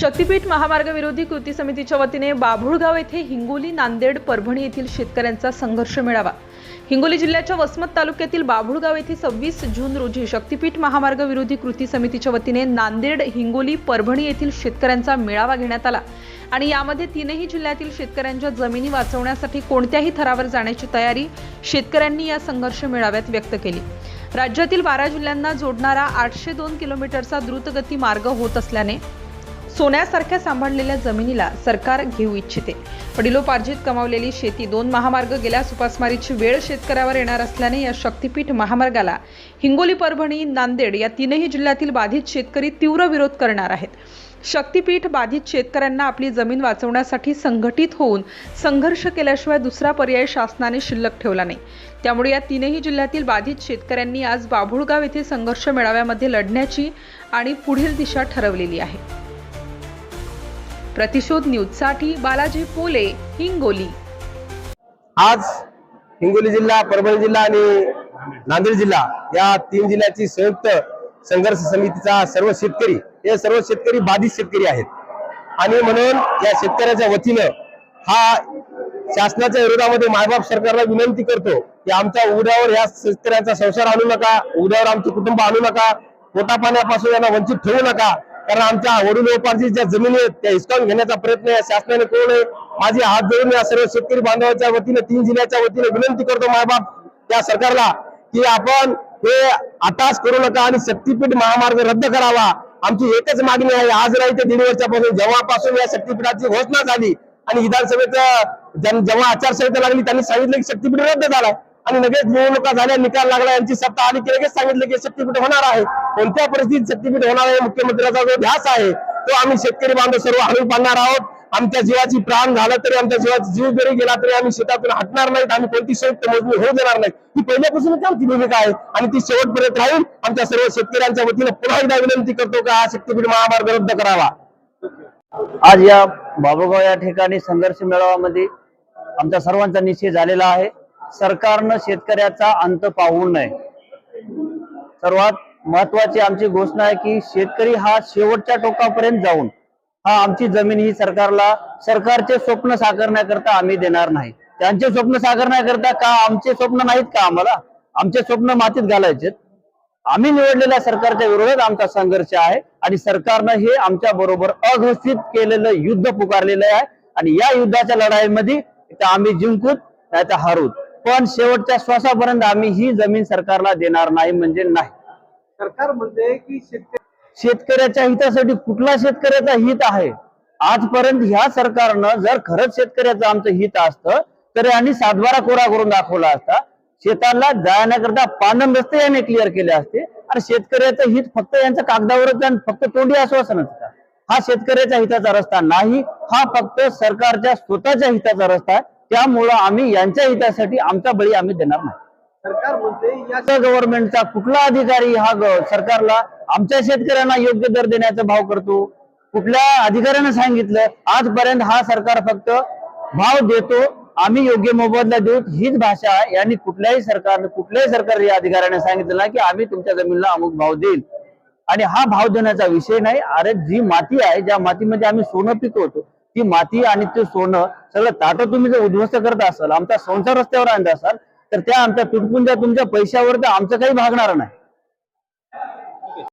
शक्तीपीठ महामार्ग विरोधी कृती समितीच्या वतीने बाभुळगाव येथे हिंगोली नांदेड परभणी येथील शेतकऱ्यांचा संघर्ष मेळावा. हिंगोली जिल्ह्याच्या वसमत तालुक्यातील बाभुळगाव येथे सव्वीस जून रोजी शक्तीपीठ महामार्ग विरोधी कृती समितीच्या वतीने नांदेड हिंगोली परभणी येथील शेतकऱ्यांचा मेळावा घेण्यात आला. आणि यामध्ये तीनही जिल्ह्यातील शेतकऱ्यांच्या जमिनी वाचवण्यासाठी कोणत्याही थरावर जाण्याची तयारी शेतकऱ्यांनी या संघर्ष मेळाव्यात व्यक्त केली. राज्यातील बारा जिल्ह्यांना जोडणारा आठशे दोन किलोमीटरचा द्रुतगती मार्ग होत असल्याने सोन्यासारख्या सांभाळलेल्या जमिनीला सरकार घेऊ इच्छिते. वडिलोपार्जित कमावलेली शेती दोन महामार्ग गेल्यास उपासमारीची वेळ शेतकऱ्यावर येणार असल्याने या शक्तीपीठ महामार्गाला हिंगोली परभणी नांदेड या तीनही जिल्ह्यातील बाधित शेतकरी तीव्र विरोध करणार आहेत. शक्तीपीठ बाधित शेतकऱ्यांना आपली जमीन वाचवण्यासाठी संघटित होऊन संघर्ष केल्याशिवाय दुसरा पर्याय शासनाने शिल्लक ठेवला नाही. त्यामुळे या तीनही जिल्ह्यातील बाधित शेतकऱ्यांनी आज बाभुळगाव येथे संघर्ष मेळाव्यामध्ये लढण्याची आणि पुढील दिशा ठरवलेली आहे. प्रतिशोध न्यूजसाठी बालाजी पोले हिंगोली. आज हिंगोली जिल्हा परभणी जिल्हा आणि नांदेड जिल्हा या तीन जिल्ह्याची संयुक्त संघर्ष समितीचा सर्व शेतकरी हे सर्व शेतकरी बाधित शेतकरी आहेत. आणि म्हणून या शेतकऱ्याच्या वतीनं हा शासनाच्या विरोधामध्ये मायबाप सरकारला विनंती करतो की आमच्या उघड्यावर या शेतकऱ्यांचा संसार आणू नका उघड्यावर आमचे कुटुंब आणू नका पोटापाण्यापासून यांना वंचित ठेवू नका. कारण आमच्या वडिलोपार्जित ज्या जमिनी आहेत त्या हिसकावून घेण्याचा प्रयत्न या शासनाने करू नये माझी हात जोडून या सर्व शेतकरी बांधवाच्या वतीने तीन जिल्ह्याच्या वतीने विनंती करतो मायबाप त्या सरकारला की आपण हे आताच करू नका आणि शक्तीपीठ महामार्ग रद्द करावा. आमची एकच मागणी आहे आज नाही ते दीड वर्षापासून जेव्हापासून या शक्तीपीठाची घोषणा झाली आणि विधानसभेचं जेव्हा आचारसंहिता लागली त्यांनी सांगितलं की शक्तीपीठ रद्द झालाय. आणि लगेच निवडणुका झाल्या निकाल लागला यांची सत्ता आली की लगेच सांगितलं की शक्तीपीठ होणार आहे. कोणत्या परिस्थितीत शक्तीपीठ होणार आहे मुख्यमंत्र्याचा जो ध्यास आहे तो आम्ही शेतकरी बांधव सर्व हरवून पाडणार आहोत. आमच्या जीवाची प्राण झाला तरी आमच्या जीवाचा जीव जरी गेला तरी आम्ही शेतातून हटणार नाहीत आम्ही कोणती संयुक्त मोजणी होऊ देणार नाही ही पहिल्यापासूनच आमची भूमिका आहे. आणि ती शेवटपर्यंत राहील आमच्या सर्व शेतकऱ्यांच्या वतीने पुन्हा एकदा विनंती करतो का हा शक्तीपीठ महामार्ग रद्द करावा. आज या बाबुगाव या ठिकाणी संघर्ष मेळाव्यामध्ये आमच्या सर्वांचा निश्चय झालेला आहे. सरकारनं शेतकऱ्याचा अंत पाहू नये. सर्वात महत्वाची आमची घोषणा आहे की शेतकरी हा शेवटच्या टोकापर्यंत जाऊन हा आमची जमीन ही सरकारला सरकारचे स्वप्न साकारण्याकरता आम्ही देणार नाही. त्यांचे स्वप्न साकारण्याकरता का आमचे स्वप्न नाहीत का आम्हाला? आमचे स्वप्न मातीत घालायचे आम्ही निवडलेल्या सरकारच्या विरोधात आमचा संघर्ष आहे आणि सरकारनं हे आमच्या बरोबर अघोषित केलेलं युद्ध पुकारलेलं आहे. आणि या युद्धाच्या लढाईमध्ये आम्ही जिंकूत नाही तर हारूत. पण शेवटच्या श्वासापर्यंत आम्ही ही जमीन सरकारला देणार नाही म्हणजे नाही. सरकार म्हणते की शेतकरी शेतकऱ्याच्या हितासाठी कुठला शेतकऱ्याचा हित आहे? आजपर्यंत ह्या सरकारनं जर खरंच शेतकऱ्याचं आमचं हित असतं तर यांनी सातबारा कोरा करून दाखवला असता. शेताला जाण्याकरता पांढन रस्ते याने क्लिअर केले असते. आणि शेतकऱ्याचं हित फक्त यांचं कागदावरच आणि फक्त तोंडी आश्वासनच का? हा शेतकऱ्याच्या हिताचा रस्ता नाही हा फक्त सरकारच्या स्वतःच्या हिताचा रस्ता आहे. त्यामुळं आम्ही यांच्या हितासाठी आमचा बळी आम्ही देणार नाही. सरकार या या गव्हर्नमेंटचा कुठला अधिकारी हा सरकारला आमच्या शेतकऱ्यांना योग्य दर देण्याचा भाव करतो. कुठल्या अधिकाऱ्यानं सांगितलं आजपर्यंत हा सरकार फक्त भाव देतो आम्ही योग्य मोबदला देऊ हीच भाषा यांनी कुठल्याही सरकार कुठल्याही सरकारी अधिकाऱ्याने सांगितलं नाही की आम्ही तुमच्या जमिनीला अमुक भाव देईल. आणि हा भाव देण्याचा विषय नाही. अरे जी माती आहे ज्या मातीमध्ये आम्ही सोनं पिकवतो ती माती आणि ते सोनं सगळं ताटं तुम्ही जर उद्ध्वस्त करत असाल आमचा संसार रस्त्यावर आणत असाल तर त्या आमच्या तुटपुंजा तुमच्या पैशावर तर आमचं काही भागणार नाही.